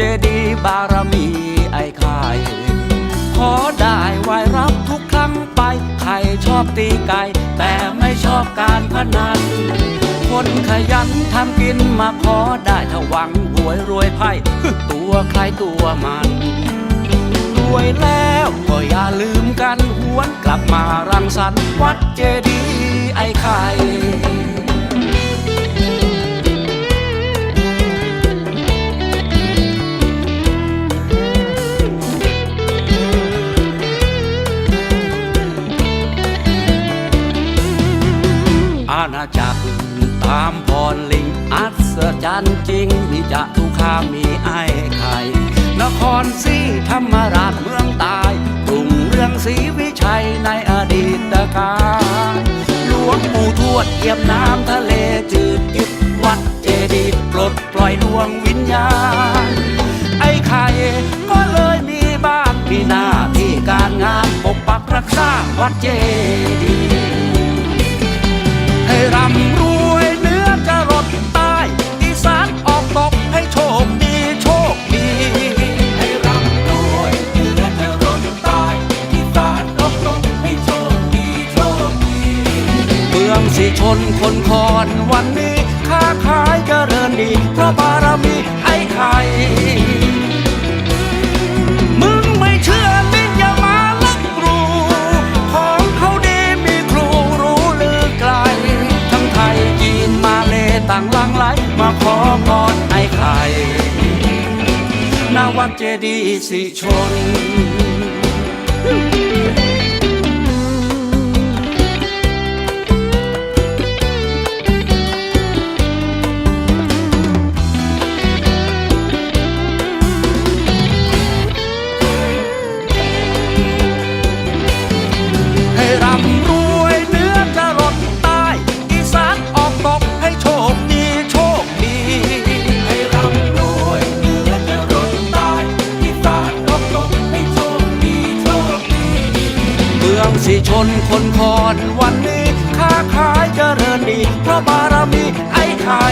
เจดีบารมีไอ้ไข่ขอได้ไหวรับทุกครั้งไป ใครชอบตีไก่ แต่ไม่ชอบการพนัน คนขยันทำกินมาขอได้ถ้าหวังหวยรวยไพ่ตัวใครตัวมันรวยแล้วก็อย่าลืมกันหวนกลับมารังสรรค์วัดเจดีไอ้ไข่ ณาจักรตามพรลิงอัศจรรย์จริงมีจะทุกข้ามีไอ้ไข่นครศรีธรรมราชเมืองตายกรุงเรืองศรีวิชัยในอดีตการหลวงปู่ทวดเยี่ยมน้ำทะเลจืดจิบวัดเจดีย์ปลดปล่อยดวงวิญญาณ ไอ้ไข่ก็เลยมีบ้านมีหน้าที่การงานปกปักรักษาวัดเจดีย์ องสิชนคนคอนวันนี้ค้าขายเจริญดีเพราะบารมีไอ้ไข่มึงไม่เชื่อลิ้นอย่ามาลักรูของเขาดีมีครูรู้ลือไกล ทั้งไทยจีนมาเลต่างหลังไหลมาขอพรไอ้ไข่นาวัดเจดีย์สิชน สิชนคนคอนวันนี้ ค้าขายเจริญดีเพราะบารมีไอ้ไข่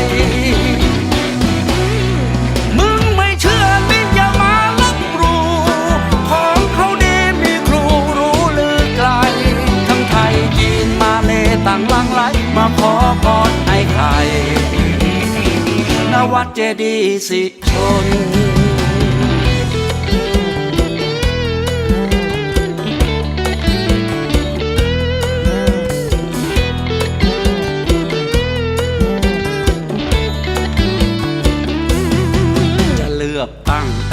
มึงไม่เชื่อมิอย่ามาลักรูของเขาดีมีครูรู้ลือไกล ทั้งไทยจีนมาเลต่างหลังไหลมาขอพรไอ้ไข่นวัดเจดีย์สิชน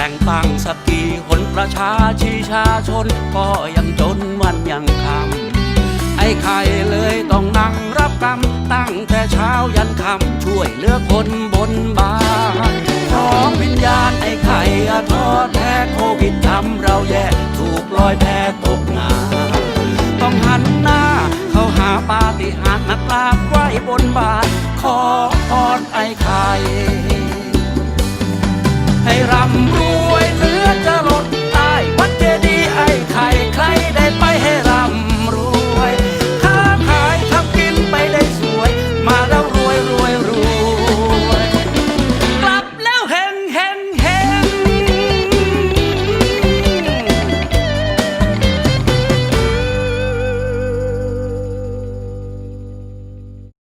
แต่งตั้งสักกี่คนประชาชีชาชน ก็ยังจนวันยังคำไอ้ไข่เลยต้องนั่งรับกรรม ตั้งแต่เช้ายันค่ำช่วยเหลือคนบนบานขอวิญญาณไอ้ไข่อาท้อแท้โควิดทำเราแย่ถูกลอยแพตกงานต้องหันหน้าเข้าหาปาฏิหาริย์นักลาบไว้บนบานขอพรไอ้ไข่ให้ร่ำร